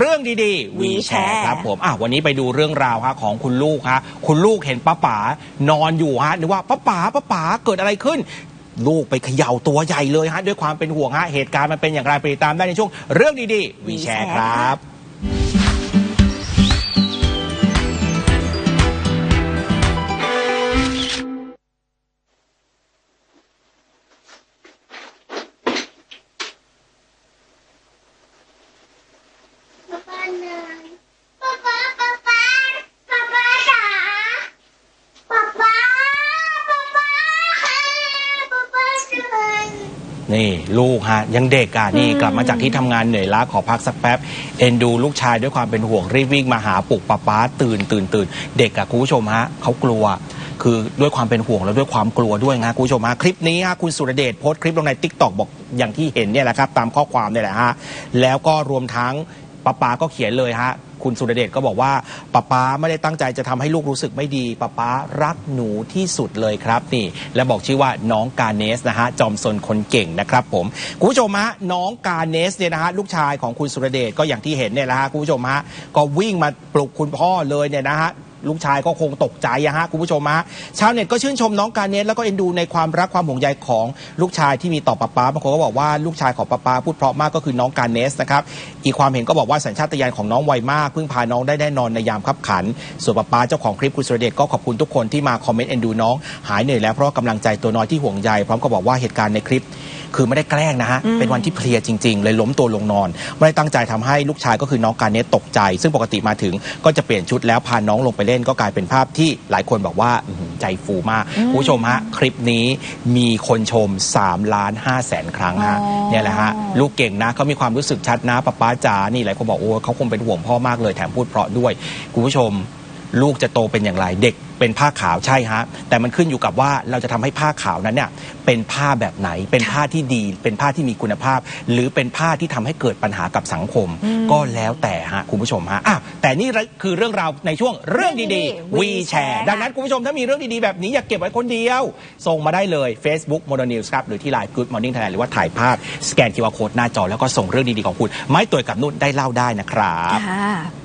เรื่องดีๆ วีแชร์ WeChat ครับผมอะวันนี้ไปดูเรื่องราวฮะของคุณลูกฮะคุณลูกเห็นป้าป๋านอนอยู่ฮะนึกว่าป้าป๋าป้าป๋าเกิดอะไรขึ้น ลูกไปเขย่าตัวใหญ่เลยฮะด้วยความเป็นห่วงฮะเหตุการณ์มันเป็นอย่างไรไปติดตามได้ในช่วง เรื่องดีๆ วีแชร์ WeChat ครับ ป๊าป๊าหน่อยป๊าป๊าป๊าป๊าป๊าป๊าจ๋าป๊าป๊าป๊าป๊าค่ะป๊าป๊าจ๋านี่ลูกฮะยังเด็กอะนี่กลับมาจากที่ทำงานเหนื่อยล้าขอพักสักแป๊บ เอ็นดูลูกชายด้วยความเป็นห่วงรีบวิ่งมาหาปลุกป้าป๊าตื่นตื่นตื่นเด็กอะคุณผู้ชมฮะเขากลัว คือด้วยความเป็นห่วงแล้วด้วยความกลัวด้วยนะคุณผู้ชมฮะคลิปนี้ฮะคุณสุรเดชโพสต์คลิปลงในทิกตอกบอกอย่างที่เห็นเนี่ยแหละครับตามข้อความเนี่ยแหละฮะแล้วก็รวมทั้ง ป้าป้าก็เขียนเลยฮะ คุณสุรเดชก็บอกว่าป้าป้าไม่ได้ตั้งใจจะทำให้ลูกรู้สึกไม่ดีป้าป้ารักหนูที่สุดเลยครับนี่ และบอกชื่อว่าน้องกาเนสนะฮะจอมซนคนเก่งนะครับผมคุณผู้ชมฮะน้องกาเนสเนี่ยนะฮะลูกชายของคุณสุรเดชก็อย่างที่เห็นเนี่ยแหละฮะคุณผู้ชมฮะก็วิ่งมาปลุกคุณพ่อเลยเนี่ยนะฮะ ลูกชายก็คงตกใจอะฮะคุณผู้ชมฮะชาวเน็ตก็ชื่นชมน้องการเนสแล้วก็เอ็นดูในความรักความห่วงใยของลูกชายที่มีต่อป้าป๊าบางคนก็บอกว่าลูกชายของป้าป๊าพูดเพราะมากก็คือน้องการเนสนะครับอีกความเห็นก็บอกว่าสัญชาตญาณของน้องไวมากเพิ่งพาน้องได้แน่นอนในยามขับขัน ส่วนป้าป๊าเจ้าของคลิปคุณสุรเดชก็ขอบคุณทุกคนที่มาคอมเมนต์เอ็นดูน้องหายเหนื่อยแล้วเพราะว่ากำลังใจตัวน้อยที่ห่วงใยพร้อมกับบอกว่าเหตุการณ์ในคลิป คือไม่ได้แกล้งนะฮะ เป็นวันที่เพลียจริง ๆ เลยล้มตัวลงนอน ไม่ได้ตั้งใจทำให้ลูกชายก็คือน้องการเนตตกใจ ซึ่งปกติมาถึงก็จะเปลี่ยนชุดแล้วพาน้องลงไปเล่นก็กลายเป็นภาพที่หลายคนบอกว่าอื้อหือใจฟูมากคุณผู้ชมฮะคลิปนี้มีคนชม3ล้าน5แสนครั้งฮะอ๋อเนี่ยแหละฮะลูกเก่งนะเขามีความรู้สึกชัดนะป้าป้าจ๋านี่หลายคนบอกโอ้เขาคงเป็นห่วงพ่อมากเลยแถมพูดเพราะด้วยคุณผู้ชมลูกจะโตเป็นอย่างไร เด็ก เป็นผ้าขาวใช่ฮะแต่มันขึ้นอยู่กับว่าเราจะทำให้ผ้าขาวนั้นเนี่ยเป็นผ้าแบบไหน เป็นผ้าที่ดี เป็นผ้าที่มีคุณภาพ หรือเป็นผ้าที่ทำให้เกิดปัญหากับสังคม ก็แล้วแต่ฮะคุณผู้ชมฮะอะแต่นี่คือเรื่องราวในช่วงเรื่องดีๆวีแชร์ดังนั้นคุณผู้ชมถ้ามีเรื่องดีๆแบบนี้อย่าเก็บไว้คนเดียว ส่งมาได้เลย Facebook m o d e r News ครับหรือที่ Line Good Morning Thailand หรือว่าถ่ายภาพสแกน QR Code หน้าจอแล้วก็ส่งเรื่องดีๆของคุณ ไม่ตัวกับนุ่นได้เล่าได้นะครับค่ะ